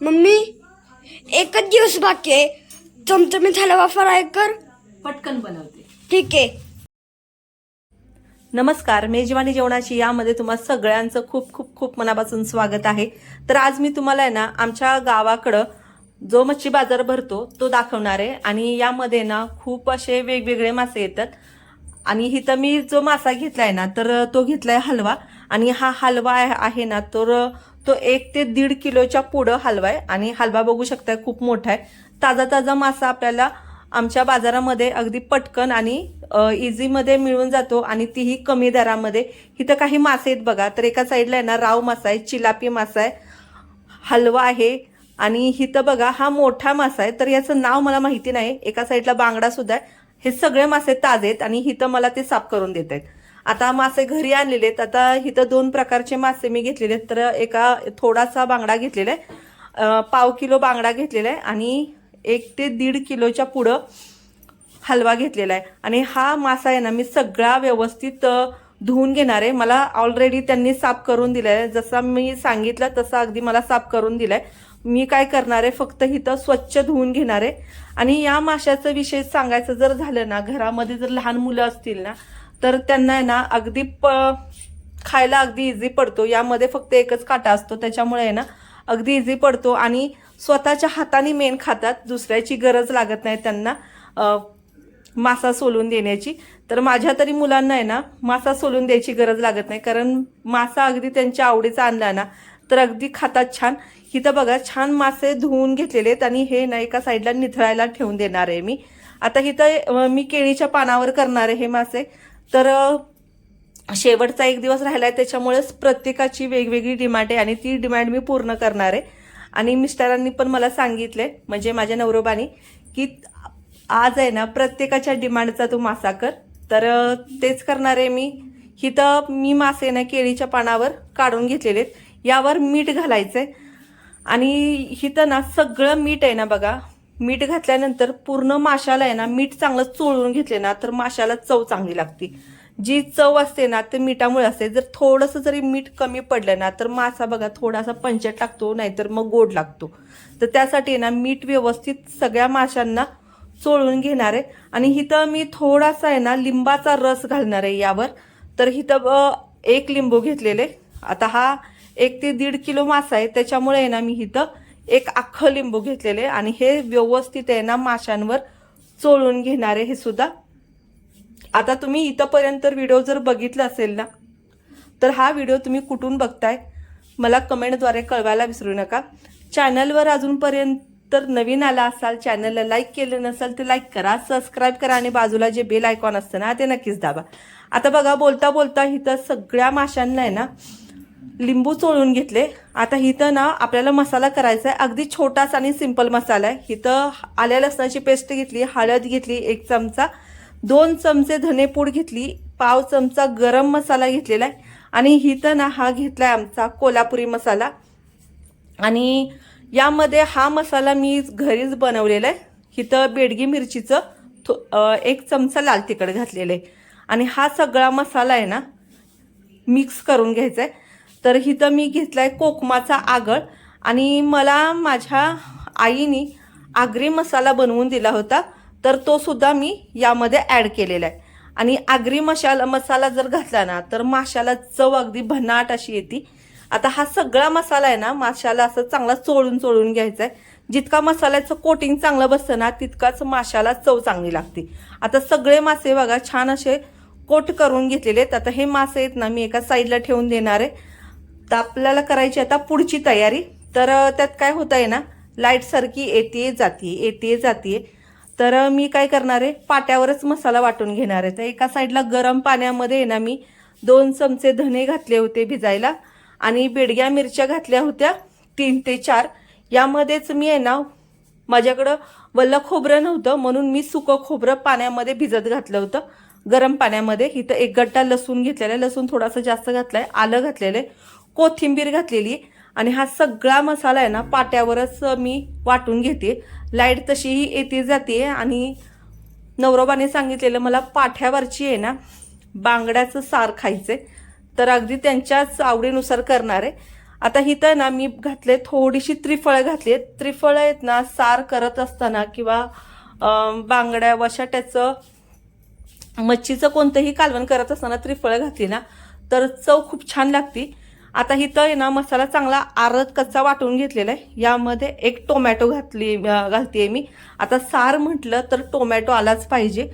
Mummy एकच दिवस बाकी आहे. चमचमीत हलवा फ्राय कर. पटकन बनवते. ठीक आहे. नमस्कार मेजवानी जेवणाची यामध्ये तुम्हा सगळ्यांचं खूप खूप खूप मनापासून स्वागत आहे. तर आज मी तुम्हाला आहे ना आमच्या गावाकडं जो मच्छी बाजार भरतो तो दाखवणार आहे. आणि यामध्ये ना खूप असे वेगवेगळे मासे येतात. आणि इथं मी जो मासा घेतलाय ना तर तो घेतलाय हलवा. आणि हा हलवा आहे आहे ना तर तो एक ते दीड किलोच्या पुढं हलवा आहे. आणि हलवा बघू शकताय खूप मोठा आहे. ताजा ताजा मासा आपल्याला आमच्या बाजारामध्ये अगदी पटकन आणि इझीमध्ये मिळून जातो आणि तीही कमी दरामध्ये. इथं काही मासे आहेत बघा तर एका साईडला आहे ना राव मासा आहे चिलापी मासा आहे हलवा आहे. आणि इथं बघा हा मोठा मासा आहे. तर याचं नाव मला माहिती नाही. एका साईडला बांगडा सुद्धा आहे. हे सगळे मासे ताजे आहेत आणि इथं मला ते साफ करून देत आहेत आता मासे घरी आणलेले आहेत. आता इथं दोन प्रकारचे मासे मी घेतलेले आहेत. तर एका थोडासा बांगडा घेतलेला आहे. पाव किलो बांगडा घेतलेला आहे आणि एक ते दीड किलोच्या पुढं हलवा घेतलेला आहे. आणि हा मासा आहे ना मी सगळा व्यवस्थित धुवून घेणार आहे. मला ऑलरेडी त्यांनी साफ करून दिलाय. आहे जसा मी सांगितलं तसा अगदी मला साफ करून दिलाय. मी काय करणार आहे फक्त इथं स्वच्छ धुवून घेणार आहे. आणि या माशाचं विषय सांगायचं जर झालं ना घरामध्ये जर लहान मुलं असतील ना तर त्यांना आहे ना अगदी प खायला अगदी इझी पडतो. यामध्ये फक्त एकच काटा असतो. त्याच्यामुळे आहे ना अगदी इझी पडतो. आणि स्वतःच्या हाताने मेन खातात. दुसऱ्याची गरज लागत नाही त्यांना मासा सोलून देण्याची. तर माझ्या तरी मुलांना आहे ना मासा सोलून द्यायची गरज लागत नाही. कारण मासा अगदी त्यांच्या आवडीचा आणला ना तर अगदी खातात छान. इथं बघा छान मासे धुवून घेतलेले आहेत आणि हे ना एका साईडला निथळायला ठेवून देणार आहे मी. आता इथं मी केळीच्या पानावर करणार आहे हे मासे. तर शेवटचा एक दिवस राहिला आहे त्याच्यामुळेच प्रत्येकाची वेगवेगळी डिमांड आहे आणि ती डिमांड मी पूर्ण करणार आहे. आणि मिस्टरांनी पण मला सांगितले म्हणजे माझ्या नवरोबानी की आज आहे ना प्रत्येकाच्या डिमांडचा तू मासा कर. तर तेच करणार आहे मी. इथं मी मासे ना केळीच्या पानावर काढून घेतलेले आहेत. यावर मीठ घालायचं आहे आणि इथं ना सगळं मीठ आहे ना बघा मीठ घातल्यानंतर पूर्ण माशाला आहे ना मीठ चांगलं चोळून घेतले ना तर माशाला चव चांगली लागते. जी चव असते ना ते मिठामुळे असते. जर थोडंसं जरी मीठ कमी पडलं ना तर मासा बघा थोडासा पंचट लागतो नाहीतर मग गोड लागतो. तर त्यासाठी आहे ना मीठ व्यवस्थित सगळ्या माशांना चोळून घेणार आहे. आणि हिथं मी थोडासा आहे ना लिंबाचा रस घालणार आहे यावर. तर हिथं एक लिंबू घेतलेले. आता हा एक ते दीड किलो मासा आहे. त्याच्यामुळे आहे ना मी इथं एक अख्खं लिंबू घेतलेले आणि हे व्यवस्थित आहे ना माशांवर चोळून घेणार आहे हे सुद्धा. आता तुम्ही इथंपर्यंत व्हिडिओ जर बघितला असेल ना तर हा व्हिडिओ तुम्ही कुठून बघताय? मला कमेंटद्वारे कळवायला विसरू नका. चॅनलवर अजूनपर्यंत तर नवीन आला असाल चॅनलला लाईक केलं नसाल तर लाईक करा सबस्क्राईब करा आणि बाजूला जे बेल आयकॉन असतं ना ते नक्कीच दाबा. आता बघा बोलता बोलता इथं सगळ्या माशांना आहे ना लिंबू चोळून घेतले. आता इथं ना आपल्याला मसाला करायचा आहे. अगदी छोटासा आणि सिंपल मसाला आहे. इथं आल्या लसणाची पेस्ट घेतली हळद घेतली एक चमचा. दोन चमचे धनेपूड घेतली पाव चमचा गरम मसाला घेतलेला आहे. आणि इथं ना हा घेतला आहे आमचा कोल्हापुरी मसाला. आणि यामध्ये हा मसाला मी घरीच बनवलेला आहे. इथं बेडगी मिरचीचं थो- एक चमचा लाल तिखट घातलेलं आहे. आणि हा सगळा मसाला आहे ना मिक्स करून घ्यायचा आहे. तर इथं मी घेतलाय कोकमाचा आगळ. आणि मला माझ्या आईने आगरी मसाला बनवून दिला होता. तर तो सुद्धा मी यामध्ये ॲड केलेला आहे आणि आगरी मसाला मसाला जर घातला ना तर माशाला चव अगदी भन्नाट अशी येते. आता हा सगळा मसाला आहे ना माशाला असं चांगला चोळून चोळून घ्यायचा आहे जितका मसाल्याचं कोटिंग चांगलं बसतं ना तितकाच माशाला चव चांगली लागते. आता सगळे मासे बघा छान असे कोट करून घेतलेले आहेत. आता हे मासे आहेत ना मी एका साईडला ठेवून देणार आहे. तर आपल्याला करायची आता पुढची तयारी. तर त्यात काय होत आहे ना लाइट सारखी येते जाते येते जाते तर मी काय करणार आहे पाट्यावरच मसाला वाटून घेणार आहे. तर एका साईडला गरम पाण्यामध्ये आहे ना मी दोन चमचे धने घातले होते भिजायला आणि बेडग्या मिरच्या घातल्या होत्या तीन ते चार. यामध्येच मी आहे ना माझ्याकडं वल्ल खोबरं नव्हतं म्हणून मी सुकं खोबरं पाण्यामध्ये भिजत घातलं होतं. गरम पाण्यामध्ये. इथं एक गट्टा लसूण घेतलेला आहे. लसूण थोडासा जास्त घातलाय आलं घातलेलं आहे. कोथिंबीर घातलेली आणि हा सगळा मसाला आहे ना पाट्यावरच मी वाटून घेते. लाइट तशीही येते जाते आणि नवरोबाने सांगितलेलं मला पाठ्यावरची आहे ना बांगड्याचं सार खायचंय. तर अगदी त्यांच्याच आवडीनुसार करणार आहे. आता इथं ना मी घातले थोडीशी त्रिफळं घातली आहेत त्रिफळं आहेत ना सार करत असताना किंवा बांगड्या बांगड्या वशाट्याचं मच्छीचं कोणतंही कालवण करत असताना त्रिफळं घातली ना तर चव खूप छान लागती. आता इथं आहे ना मसाला चांगला आरत कच्चा वाटून घेतलेला आहे. यामध्ये एक टोमॅटो घातली घालते मी. आता सार म्हटलं तर टोमॅटो आलाच पाहिजे.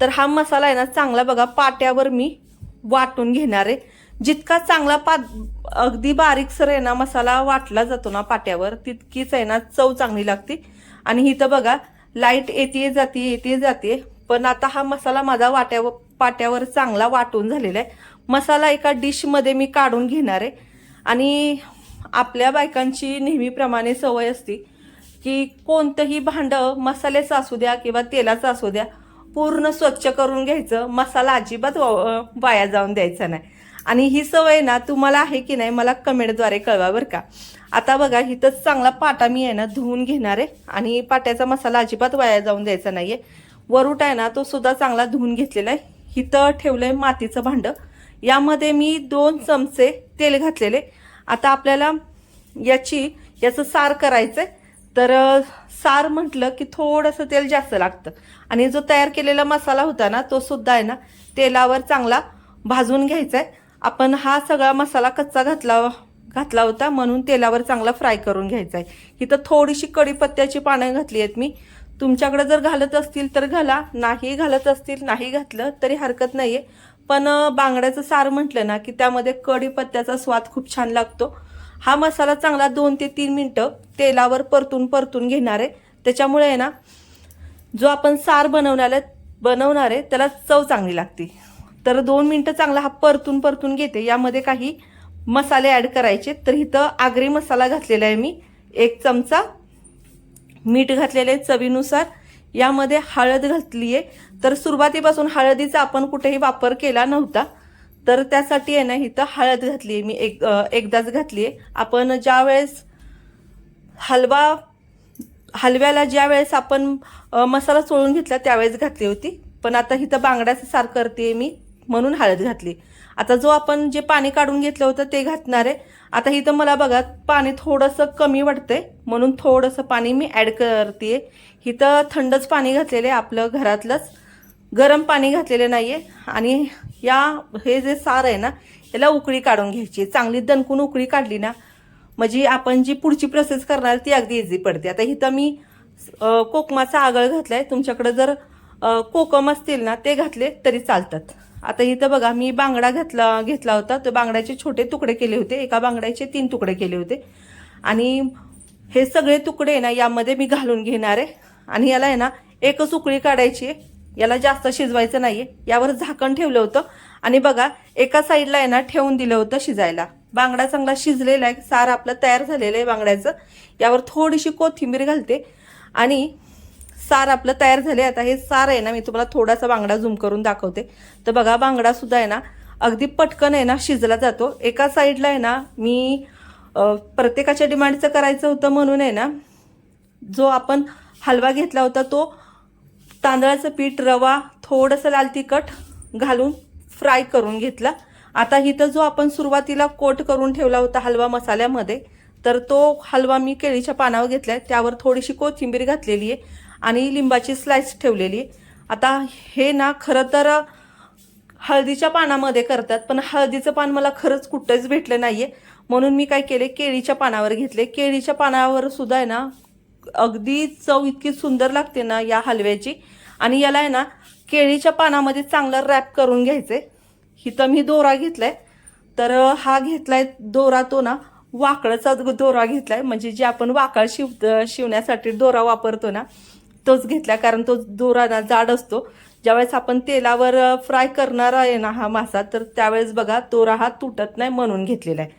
तर हा मसाला आहे ना चांगला बघा पाट्यावर मी वाटून घेणार आहे. जितका चांगला पा अगदी बारीकसर आहे ना मसाला वाटला जातो ना पाट्यावर तितकीच आहे ना चव चांगली लागते. आणि इथं बघा लाइट येते जाते येते जाते पण आता हा मसाला माझा वाट्यावर पाट्यावर चांगला वाटून झालेला आहे. मसाला एका डिशमध्ये मी काढून घेणार आहे. आणि आपल्या बायकांची नेहमीप्रमाणे सवय असते की कोणतंही भांडं मसाल्याचं असू द्या किंवा तेलाचं असू द्या पूर्ण स्वच्छ करून घ्यायचं. मसाला अजिबात वा- वाया जाऊन द्यायचा नाही. आणि ही सवय ना तुम्हाला आहे की नाही मला कमेंटद्वारे कळवा बरं का. आता बघा इथंच चांगला पाटा मी आहे ना धुवून घेणार आहे. आणि पाट्याचा मसाला अजिबात वाया जाऊन द्यायचा नाही आहे वरूट आहे ना तो सुद्धा चांगला धुवून घेतलेला आहे. इथं ठेवलं आहे मातीचं भांडं. यामध्ये मी दोन चमचे तेल घातलेले. आता आपल्याला याची याचं सार करायचंय. तर सार म्हटलं की थोडंसं तेल जास्त लागतं. आणि जो तयार केलेला मसाला होता ना तो सुद्धा आहे ना तेलावर चांगला भाजून घ्यायचा आहे आपण हा सगळा मसाला कच्चा घातला घातला होता म्हणून तेलावर चांगला फ्राय करून घ्यायचा आहे इथं थोडीशी कढीपत्त्याची पानं घातली आहेत मी. तुमच्याकडे जर घालत असतील तर घाला नाही घालत असतील नाही घातलं तरी हरकत नाहीये. पण बांगड्याचं सार म्हटलं ना की त्यामध्ये कढीपत्त्याचा स्वाद खूप छान लागतो. हा मसाला चांगला दोन ते तीन मिनटं तेलावर परतून परतून घेणार आहे. त्याच्यामुळे आहे ना जो आपण सार बनवण्याला बनवणार आहे त्याला चव चांगली लागते. तर दोन मिनटं चांगला हा परतून परतून घेते. यामध्ये काही मसाले ॲड करायचे. तर इथं आगरी मसाला घातलेला आहे मी. एक चमचा मीठ घातलेलं आहे चवीनुसार. यामध्ये हळद घातली आहे तर सुरुवातीपासून हळदीचा आपण कुठेही वापर केला नव्हता. तर त्यासाठी आहे ना इथं हळद घातली आहे मी एक एकदाच घातली आहे आपण ज्या वेळेस हलवा हलव्याला ज्या वेळेस आपण मसाला चोळून घेतला त्यावेळेस घातली होती. पण आता इथं बांगड्याचं सार करते मी म्हणून हळद घातली. आता जो आपण जे पाणी काढून घेतलं होतं ते घातणार आहे. आता इथं मला बघा पाणी थोडंसं कमी वाटतंय म्हणून थोडंसं पाणी मी ॲड करते इथं थंडच पाणी घातलेलं आहे आपलं घरातलंच. गरम पाणी घातलेलं नाहीये. आणि या हे जे सार आहे ना याला उकळी काढून घ्यायची. चांगली दणकून उकळी काढली ना म्हणजे आपण जी पुढची प्रोसेस करणार ती अगदी इझी पडते. आता इथं मी कोकमाचा आगळ घातला आहे तुमच्याकडं जर कोकम असतील ना ते घातले तरी चालतात. आता इथं बघा मी बांगडा घातला घेतला होता. तर बांगड्याचे छोटे तुकडे केले होते. एका बांगड्याचे तीन तुकडे केले होते. आणि हे सगळे तुकडे ना यामध्ये मी घालून घेणार आहे. आणि याला आहे ना एकच उकळी काढायची आहे. याला जास्त शिजवायचं नाहीये. यावर झाकण ठेवलं होतं. आणि बघा एका साईडला आहे ना ठेवून दिलं होतं शिजायला. बांगडा चांगला शिजलेला आहे. सार आपलं तयार झालेलं आहे बांगड्याचं. यावर थोडीशी कोथिंबीर घालते. आणि सार आपलं तयार झाले आता हे सार आहे ना मी तुम्हाला थोडासा बांगडा झूम करून दाखवते. तर बघा बांगडा सुद्धा आहे ना अगदी पटकन आहे ना शिजला जातो. एका साईडला आहे ना मी प्रत्येकाच्या डिमांडचं करायचं होतं म्हणून आहे ना जो आपण हलवा घेतला होता तो. तांदळाचं पीठ रवा थोडंसं लाल तिखट घालून फ्राय करून घेतला. आता इथं जो आपण सुरुवातीला कोट करून ठेवला होता हलवा मसाल्यामध्ये तर तो हलवा मी केळीच्या पानावर घेतला आहे त्यावर थोडीशी कोथिंबीर घातलेली आहे आणि लिंबाची स्लाइस ठेवलेली आहे. आता हे ना खरं तर हळदीच्या पानामध्ये करतात पण हळदीचं पान मला खरंच कुठंच भेटलं नाहीये. म्हणून मी काय केले केळीच्या पानावर घेतले केळीच्या पानावर सुद्धा आहे ना अगदी चव इतकी सुंदर लागते ना या हलव्याची. आणि याला आहे ना केळीच्या पानामध्ये चांगलं रॅप करून घ्यायचे. इथं मी दोरा घेतलाय. तर हा घेतलाय दोरा तो ना वाकळचा दोरा घेतलाय. म्हणजे जे आपण वाकळ शिव शिवण्यासाठी दोरा वापरतो ना तोच घेतला कारण तो दोरा ना जाड असतो. ज्यावेळेस आपण तेलावर फ्राय करणार आहे ना हा मासा तर त्यावेळेस बघा दोरा हा तुटत नाही म्हणून घेतलेला आहे.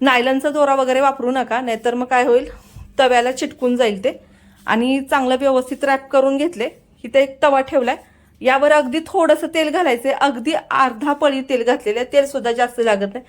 नायलनचा दोरा वगैरे वापरू नका नाहीतर मग काय होईल? तव्याला चिटकून जाईल ते. आणि चांगलं व्यवस्थित रॅप करून घेतले. इथे एक तवा ठेवलाय. यावर अगदी थोडंसं तेल घालायचं अगदी अर्धा पळी तेल घातलेलं आहे. तेलसुद्धा जास्त लागत नाही.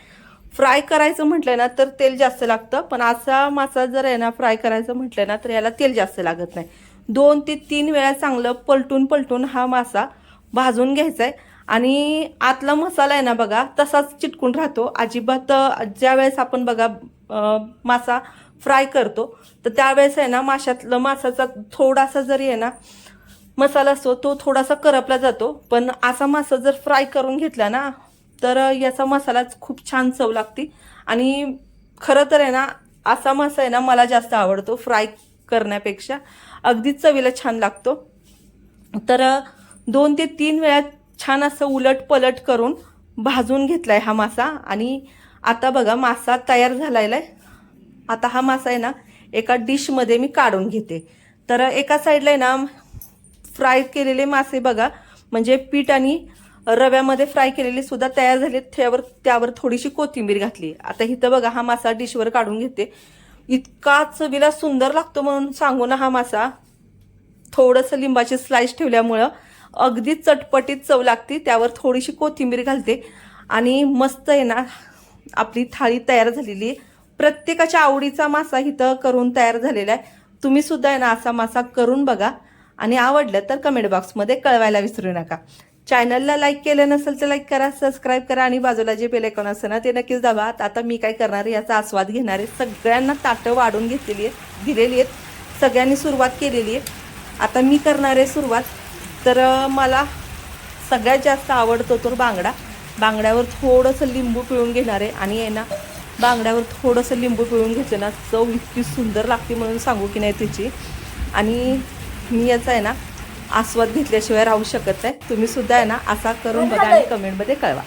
फ्राय करायचं म्हटलं ना तर तेल जास्त लागतं. पण असा मासा जर आहे ना फ्राय करायचं म्हटलं ना तर याला तेल जास्त लागत नाही. दोन ते तीन वेळा चांगलं पलटून पलटून हा मासा भाजून घ्यायचा आहे आणि आतला मसाला आहे ना बघा तसाच चिटकून राहतो. अजिबात ज्या वेळेस आपण बघा मासा फ्राय करतो. तर त्यावेळेस आहे ना माशातलं मासाचा थोडासा जरी आहे ना मसाला असतो तो थोडासा करपला जातो. पण असा मासा जर फ्राय करून घेतला ना तर याचा मसालाच खूप छान चव लागते. आणि खरं तर आहे ना असा मासा आहे ना मला जास्त आवडतो फ्राय करण्यापेक्षा. अगदीच चवीला छान लागतो. तर दोन ते तीन वेळा छान असं उलट पलट करून भाजून घेतला आहे हा मासा. आणि आता बघा मासा तयार झालेला आहे आता हा मासा आहे ना एका डिशमध्ये मी काढून घेते. तर एका साईडला आहे ना फ्राय केलेले मासे बघा म्हणजे पीठ आणि रव्यामध्ये फ्राय केलेले सुद्धा तयार झाले त्यावर त्यावर थोडीशी कोथिंबीर घातली. आता इथं बघा हा मासा डिशवर काढून घेते. इतका चवीला सुंदर लागतो म्हणून सांगू ना हा मासा. थोडंसं लिंबाची स्लाइस ठेवल्यामुळं अगदी चटपटीत चव लागते. त्यावर थोडीशी कोथिंबीर घालते. आणि मस्त आहे ना आपली थाळी तयार झालेली आहे. प्रत्येकाच्या आवडीचा मासा इथं करून तयार झालेला आहे. तुम्ही सुद्धा आहे ना असा मासा करून बघा. आणि आवडलं तर कमेंट बॉक्समध्ये कळवायला विसरू नका. चॅनलला लाईक केलं नसेल तर लाईक करा सबस्क्राईब करा आणि बाजूला जे बेल आयकॉन असतं ना ते नक्कीच दाबा. आता मी काय करणार आहे? याचा आस्वाद घेणार आहे. सगळ्यांना ताटं वाढून घेतलेली आहेत दिलेली आहेत. सगळ्यांनी सुरुवात केलेली आहे. आता मी करणार आहे सुरुवात. तर मला सगळ्यात जास्त आवडतो तर बांगडा. बांगड्यावर थोडंसं लिंबू पिळून घेणार आहे. आणि आहे ना बांगड्यावर थोडंसं लिंबू पिळून घेतलं ना चव इतकी सुंदर लागते म्हणून सांगू की नाही तिची. आणि मी याचा आहे ना आस्वाद घेतल्याशिवाय राहू शकत नाही. तुम्ही सुद्धा आहे ना असा करून बघा आणि कमेंटमध्ये कळवा.